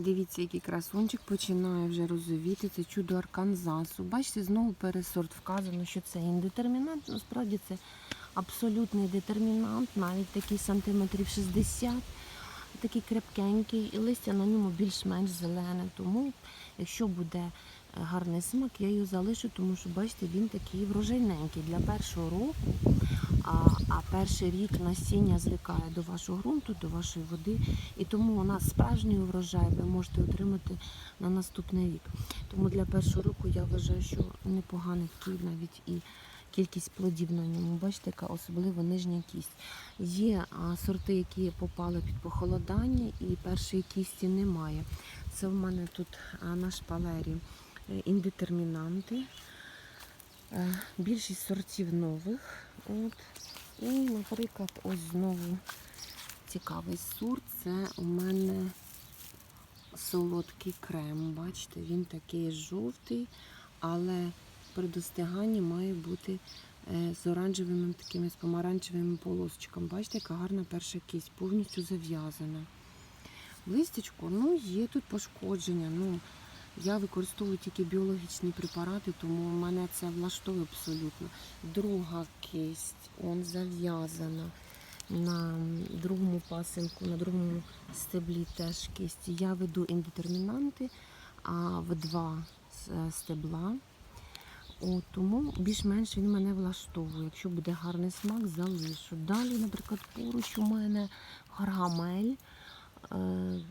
Дивіться, який красунчик починає вже розовіти. Це чудо Арканзасу. Бачите, знову пересорт вказано, що це індетермінант. Насправді це абсолютний детермінант, навіть такий сантиметрів 60, такий крепкенький, і листя на ньому більш-менш зелене. Тому, якщо буде гарний смак, я його залишу, тому що бачите, він такий врожайненький для першого року. А, а перший рік насіння звикає до вашого ґрунту, до вашої води. І тому у нас справжній урожай ви можете отримати на наступний рік. Тому для першого року я вважаю, що непоганий такий навіть і кількість плодів на ньому. Бачите, яка особливо нижня кість. Є сорти, які попали під похолодання, і першої кісті немає. Це в мене тут на шпалері індетермінанти. Е, Більшість сортів нових. От. І, наприклад, ось знову цікавий сорт. Це у мене солодкий крем. Бачите, він такий жовтий, але при достиганні має бути е, з оранжевими такими з помаранчевими полосочками. Бачите, яка гарна перша кість, повністю зав'язана. Листячко, ну, є тут пошкодження. Ну, я використовую тільки біологічні препарати, тому мене це влаштовує абсолютно. Друга кисть, он зав'язана. На другому пасинку, на другому стеблі теж кисть. Я веду індетермінанти, а в два стебла. От, тому більш-менш він мене влаштовує. Якщо буде гарний смак, залишу. Далі, наприклад, поруч у мене гаргамель. Е,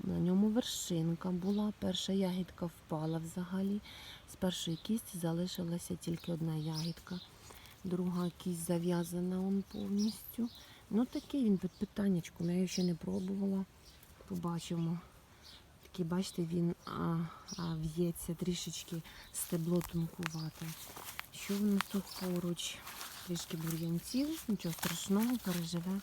На ньому вершинка була. Перша ягідка впала взагалі. З першої кісті залишилася тільки одна ягідка. Друга кість зав'язана он повністю. Ну такий він під питаннячком. Я його ще не пробувала. Побачимо. Такий, бачите, він а, а, в'ється трішечки стебло тонкувате. Що в нас тут поруч? Трішки бур'янців, нічого страшного, переживе.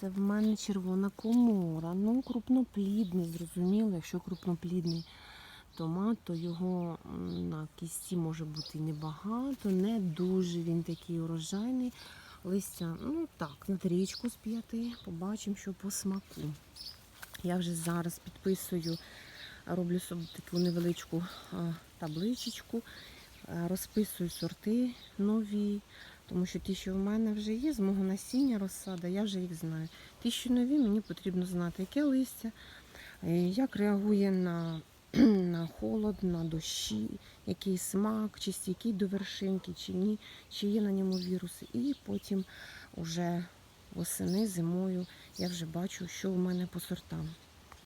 Це в мене червона комора. Ну, крупноплідний, зрозуміло. Якщо крупноплідний томат, то його на кісті може бути небагато, не дуже він такий урожайний. Листя, ну так, на трічку з п'яти. Побачимо, що по смаку. Я вже зараз підписую, роблю собі таку невеличку табличечку, розписую сорти нові, тому що ті, що в мене вже є, з мого насіння розсада, я вже їх знаю. Ті, що нові, мені потрібно знати, яке листя, е, як реагує на, на холод, на дощі, який смак, чи стійкий до вершинки, чи ні, чи є на ньому віруси. І потім уже восени, зимою я вже бачу, що у мене по сортам.